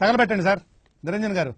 తగలబెట్టండి sir. Niranjan గారు.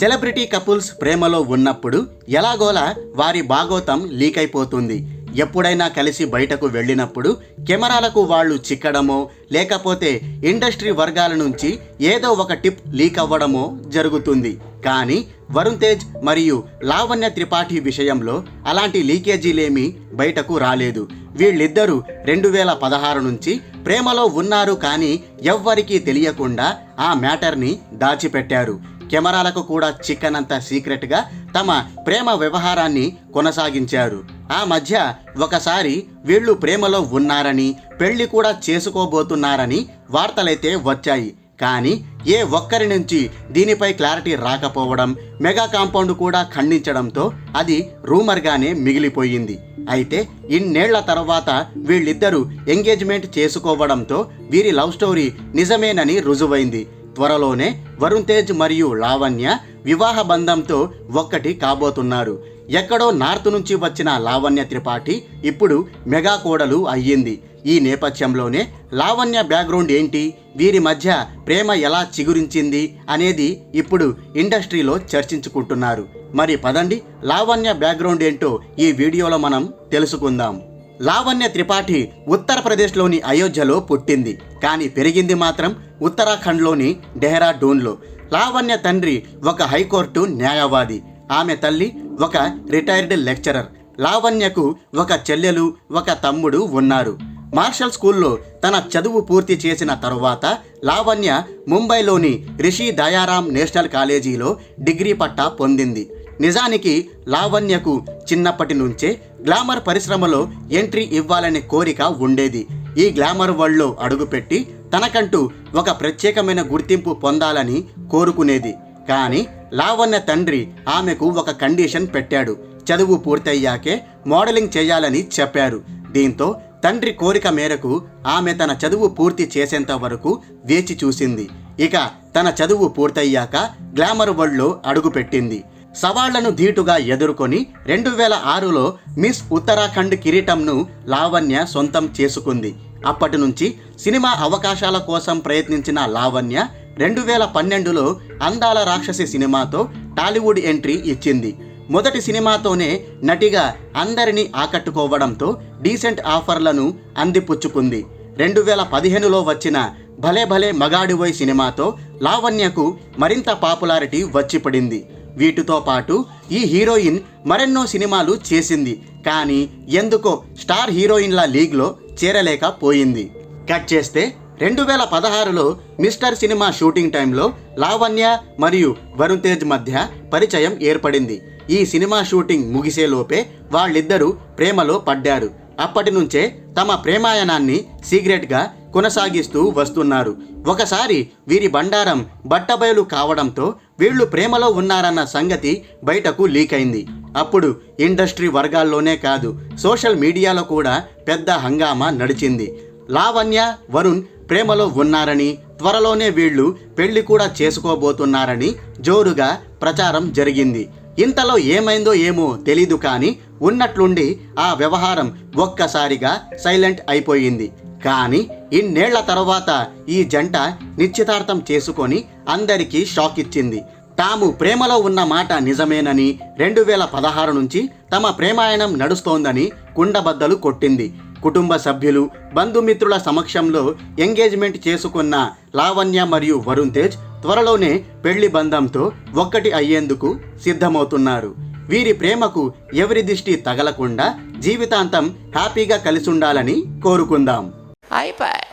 Celebrity couples ప్రేమలో ఉన్నప్పుడు ఎలాగోలా వారి భాగోతం లీక్ అయిపోతుంది ఎప్పుడైనా కలిసి బయటకు వెళ్ళినప్పుడు కెమెరాలకు వాళ్ళు చిక్కడమో లేకపోతే ఇండస్ట్రీ వర్గాల నుంచి ఏదో ఒక టిప్ లీక్ అవ్వడమో జరుగుతుంది. కానీ వరుణ్ తేజ్ మరియు లావణ్య త్రిపాఠి విషయంలో అలాంటి లీకేజీలేమీ బయటకు రాలేదు. వీళ్ళిద్దరూ రెండు వేల పదహారు నుంచి ప్రేమలో ఉన్నారు కానీ ఎవ్వరికీ తెలియకుండా ఆ మ్యాటర్ని దాచిపెట్టారు. కెమెరాలకు కూడా చిక్కనంత సీక్రెట్గా తమ ప్రేమ వ్యవహారాన్ని కొనసాగించారు. ఆ మధ్య ఒకసారి వీళ్ళు ప్రేమలో ఉన్నారని పెళ్ళి కూడా చేసుకోబోతున్నారని వార్తలైతే వచ్చాయి. కానీ ఏ ఒక్కరి నుంచి దీనిపై క్లారిటీ రాకపోవడం మెగా కాంపౌండ్ కూడా ఖండించడంతో అది రూమర్గానే మిగిలిపోయింది. అయితే ఇన్నేళ్ళ తర్వాత వీళ్ళిద్దరూ ఎంగేజ్మెంట్ చేసుకోవడంతో వీరి లవ్ స్టోరీ నిజమేనని రుజువైంది. త్వరలోనే వరుణ్ తేజ్ మరియు లావణ్య వివాహ బంధంతో ఒక్కటి కాబోతున్నారు. ఎక్కడో నార్త్ నుంచి వచ్చిన లావణ్య త్రిపాఠి ఇప్పుడు మెగా కోడలు అయ్యింది. ఈ నేపథ్యంలోనే లావణ్య బ్యాక్గ్రౌండ్ ఏంటి? వీరి మధ్య ప్రేమ ఎలా చిగురించింది? అనేది ఇప్పుడు ఇండస్ట్రీలో చర్చించుకుంటున్నారు. మరి పదండి లావణ్య బ్యాక్గ్రౌండ్ ఏంటో ఈ వీడియోలో మనం తెలుసుకుందాం. లావణ్య త్రిపాఠి ఉత్తరప్రదేశ్లోని అయోధ్యలో పుట్టింది కానీ పెరిగింది మాత్రం ఉత్తరాఖండ్లోని డెహ్రాడూన్లో. లావణ్య తండ్రి ఒక హైకోర్టు న్యాయవాది ఆమె తల్లి ఒక రిటైర్డ్ లెక్చరర్ లావణ్యకు ఒక చెల్లెలు ఒక తమ్ముడు ఉన్నారు. మార్షల్ స్కూల్లో తన చదువు పూర్తి చేసిన తరువాత లావణ్య ముంబైలోని రిషి దయారాం నేషనల్ కాలేజీలో డిగ్రీ పట్టా పొందింది. నిజానికి లావణ్యకు చిన్నప్పటి నుంచే గ్లామర్ పరిశ్రమలో ఎంట్రీ ఇవ్వాలనే కోరిక ఉండేది. ఈ గ్లామర్ వరల్డ్లో అడుగుపెట్టి తనకంటూ ఒక ప్రత్యేకమైన గుర్తింపు పొందాలని కోరుకునేది. కానీ లావణ్య తండ్రి ఆమెకు ఒక కండిషన్ పెట్టాడు. చదువు పూర్తయ్యాకే మోడలింగ్ చేయాలని చెప్పారు. దీంతో తండ్రి కోరిక మేరకు ఆమె తన చదువు పూర్తి చేసేంత వరకు వేచి చూసింది. ఇక తన చదువు పూర్తయ్యాక గ్లామర్ వరల్డ్లో అడుగుపెట్టింది. సవాళ్ళను ధీటుగా ఎదుర్కొని రెండు వేల ఆరులో మిస్ ఉత్తరాఖండ్ కిరీటంను లావణ్య సొంతం చేసుకుంది. అప్పటి నుంచి సినిమా అవకాశాల కోసం ప్రయత్నించిన లావణ్య రెండు వేల పన్నెండులో అందాల రాక్షసి సినిమాతో టాలీవుడ్ ఎంట్రీ ఇచ్చింది. మొదటి సినిమాతోనే నటిగా అందరినీ ఆకట్టుకోవడంతో డీసెంట్ ఆఫర్లను అందిపుచ్చుకుంది. రెండు వేల పదిహేనులో వచ్చిన భలే భలే మగాడివోయ్ సినిమాతో లావణ్యకు మరింత పాపులారిటీ వచ్చిపడింది. వీటితో పాటు ఈ హీరోయిన్ మరెన్నో సినిమాలు చేసింది కానీ ఎందుకో స్టార్ హీరోయిన్ల లీగ్లో చేరలేకపోయింది కట్ చేస్తే రెండు వేల పదహారులో మిస్టర్ సినిమా షూటింగ్ టైంలో లావణ్య మరియు వరుణ్ తేజ్ మధ్య పరిచయం ఏర్పడింది. ఈ సినిమా షూటింగ్ ముగిసేలోపే వాళ్ళిద్దరూ ప్రేమలో పడ్డారు. అప్పటి నుంచే తమ ప్రేమాయణాన్ని సీక్రెట్గా కొనసాగిస్తూ వస్తున్నారు. ఒకసారి వీరి బండారం బట్టబయలు కావడంతో వీళ్ళు ప్రేమలో ఉన్నారన్న సంగతి బయటకు లీక్ అయింది అప్పుడు ఇండస్ట్రీ వర్గాల్లోనే కాదు సోషల్ మీడియాలో కూడా పెద్ద హంగామా నడిచింది. లావణ్య వరుణ్ ప్రేమలో ఉన్నారని త్వరలోనే వీళ్ళు పెళ్ళి కూడా చేసుకోబోతున్నారని జోరుగా ప్రచారం జరిగింది. ఇంతలో ఏమైందో ఏమో తెలీదు కానీ ఉన్నట్లుండి ఆ వ్యవహారం ఒక్కసారిగా సైలెంట్ అయిపోయింది. కానీ ఇన్నేళ్ళ తర్వాత ఈ జంట నిశ్చితార్థం చేసుకొని అందరికీ షాక్ ఇచ్చింది. తాము ప్రేమలో ఉన్న మాట నిజమేనని రెండు వేల పదహారు నుంచి తమ ప్రేమాయణం నడుస్తోందని కుండబద్దలు కొట్టింది. కుటుంబ సభ్యులు బంధుమిత్రుల సమక్షంలో ఎంగేజ్మెంట్ చేసుకున్న లావణ్య మరియు వరుణ్ తేజ్ త్వరలోనే పెళ్ళి బంధంతో ఒక్కటి అయ్యేందుకు సిద్ధమవుతున్నారు. వీరి ప్రేమకు ఎవరి దిష్టి తగలకుండా జీవితాంతం హ్యాపీగా కలిసుండాలని కోరుకుందాం. అయిపోయి